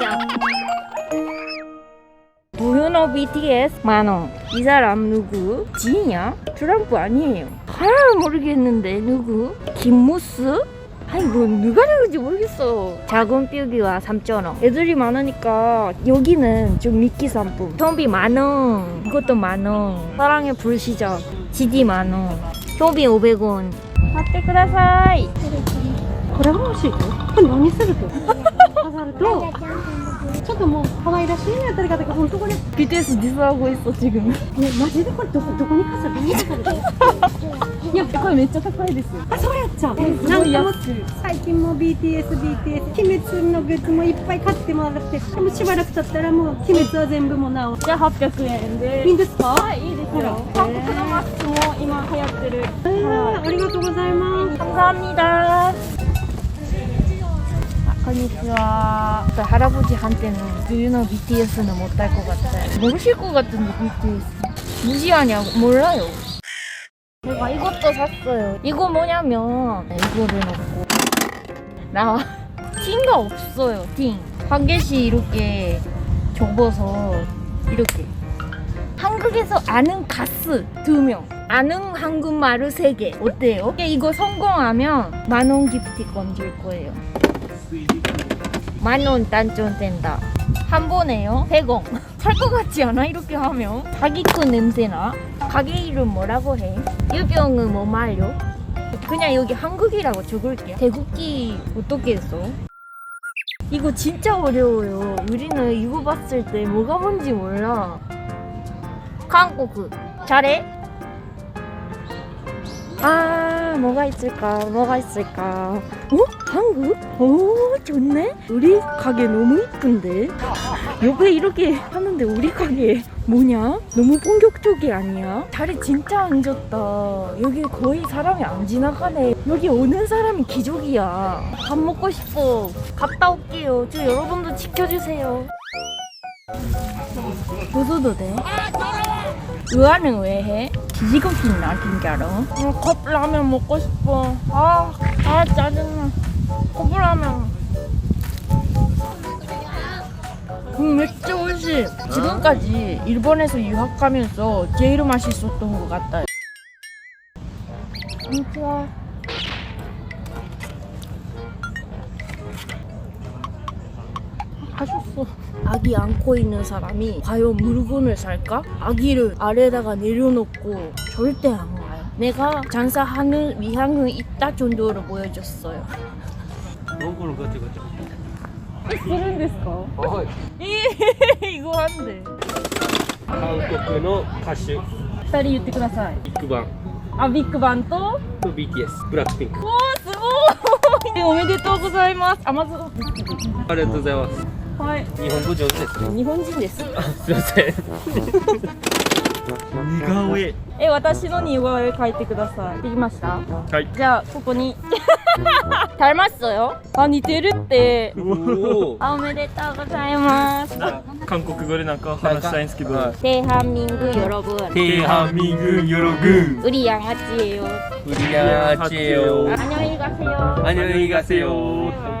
진짜. 도요노 BTS 만원. 이 사람 누구? 지인이야? 트럼프 아니에요. 하나 모르겠는데 누구? 김무스? 아이고 누가 누군지 모르겠어. 작은 뼈기와 3,000원. 애들이 많으니까 여기는 좀 미끼 상품. 좀비 만원. 이것도 만원. 사랑의 불시작. GD 만원. 좀비 500원. 買ってください。 これが欲しいとこれ何すると飾るとちょっともう可愛らしいねやったり方が本当これね BTS 디스하고 있어 지금. マジでこれどこどこに飾るどこに飾るいやこれめっちゃ高いですよ。あそうやっちゃうすごいなんかも安い。最近も BTS、BTS、鬼滅のグッズもいっぱい買ってもらって、でもしばらく経ったらもう鬼滅は全部もうなお。じゃあ800円で。いいんですか？はい、いいですよ。韓国のマスクも今流行ってる。えー、ありがとうございます。 감사합니다. 아, 건니치와. 할아버지 한테는 유유노 BTS는 못할 것 같아요. 모르실 것 같은데 BTS. 무시하냐고 몰라요. 제가 이것도 샀어요. 이거 뭐냐면 이거를 넣고 나 틴가 없어요. 틴. 한 개씩 이렇게 접어서 이렇게. 한국에서 아는 가스 두 명, 아는 한국말을 세 개. 어때요? 이거 성공하면 만원 기프티콘 줄 거예요. 만원 단존된다. 한 번에요? 100원. 살 것 같지 않아? 이렇게 하면. 자기 거 냄새나? 가게 이름 뭐라고 해? 유병은 뭐 말요? 그냥 여기 한국이라고 적을게. 대국기 어떻게 했어? 이거 진짜 어려워요. 우리는 이거 봤을 때 뭐가 뭔지 몰라. 한국 잘해? 아 뭐가 있을까 뭐가 있을까 어? 한국? 오 좋네 우리 가게 너무 이쁜데 옆에 이렇게 하는데 우리 가게 뭐냐? 너무 본격적이 아니야? 자리 진짜 안 좋다 여기 거의 사람이 안 지나가네 여기 오는 사람이 기적이야 밥 먹고 싶어 갔다 올게요 저 여러분도 지켜주세요 웃어도 돼? 의아는 왜 해? 뒤지고 싶나 진짜로? 응, 컵라면 먹고 싶어 아, 아 짜증나 컵라면 음, 맥주 옷이 지금까지 일본에서 유학 가면서 제일 맛있었던 것 음, 좋아 하셨어. 아기 안고 있는 사람이 과연 물건을 살까? 아기를 아래다가 내려놓고 절대 안 와요. 내가 장사하는 위향은 있다 정도로 보여줬어요. どこのガチャガチャ、するんですか？はいえー、ご飯で？韓国の歌手。二人言ってください。ビッグバン。あ、ビッグバンと？と BTS、ブラックピンク。おお、すごい。おめでとうございます。あ、まずありがとうございます。はい。日本語上手です、ね、日本人です。すみません。似顔絵。え、私の似顔絵描いてください。できました？はい。じゃあ、ここに。食べましよ。あ、似てるって。あ、おめでとうございます。韓国語でなんか話したいんですけど。テーハンミングよろぶ。テーハンミングよろぶ。ウリアンアチエヨ。ウリアンアチエヨ。アニョイガセヨ。アニョイガ。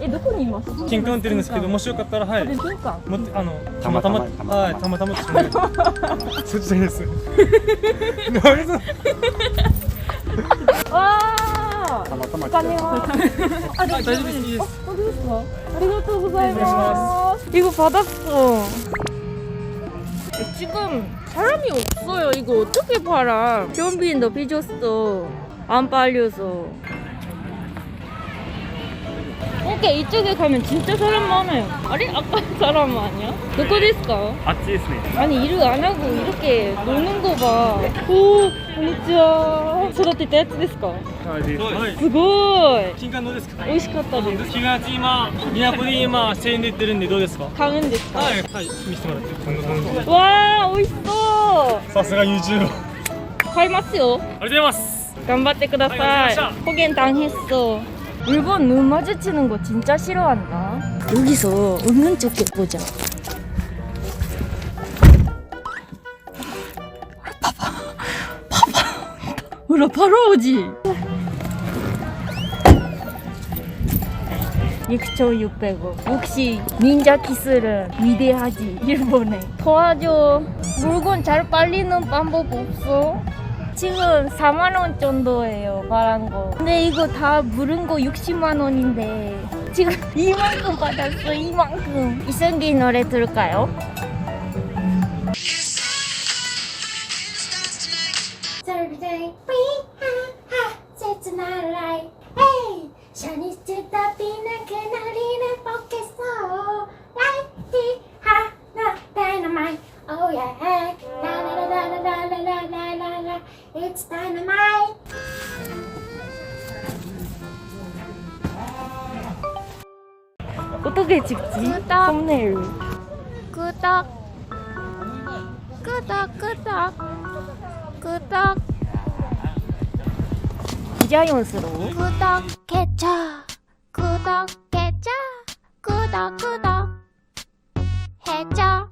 え、どこにいます金管売ってるんですけどもしよかったらはあいれ金管持ってあのたまたまはいたまたまってそっちです何それわあお金はあ、あ大丈夫ですいいです本当ですかありがとうございお願いします이거 받았어 지금 사람이 없어요 이거 어떻게 팔아 현빈도 빚었어 안 팔려서 어 이렇게 이쪽에 가면 진짜 사람 많아요. 아래 아까 사람 아니야? 누구ですか? あっちですね 아니 일을 안 하고 이렇게 노는 거 봐. 오, 안녕하세요. 育てたやつですか?はいですはいすごい。金柑どうですか美味しかったです。 4月今都で今1000円で売ってるんでどうですか買うんですか?はいはい見せてもらってこんな感じわあ、美味しそう。さすが YouTube 買いますよ。ありがとうございます 頑張ってくだはいさいわかりました 호갱 당했어 일본 눈 마주치는 거 진짜 싫어한다. 여기서 웃는 척 해보자. 봐봐. 봐봐. 우라 바로 오지. 6,600원 역시 닌자 기술은 위대하지? 일본에. 도와줘. 물건 잘 빨리는 방법 없어? 지금 4만 원 정도예요 말한 거. 근데 이거 다 물은 거 60만 원인데 지금 이만큼 받았어 이만큼. 이성기 노래 들을까요? 어떻게 찍지? 썸네일. 끄덕, 끄덕, 끄덕, 끄덕, 비자연스러워. 구독해줘, 구독해줘, 구독, 구독 해줘.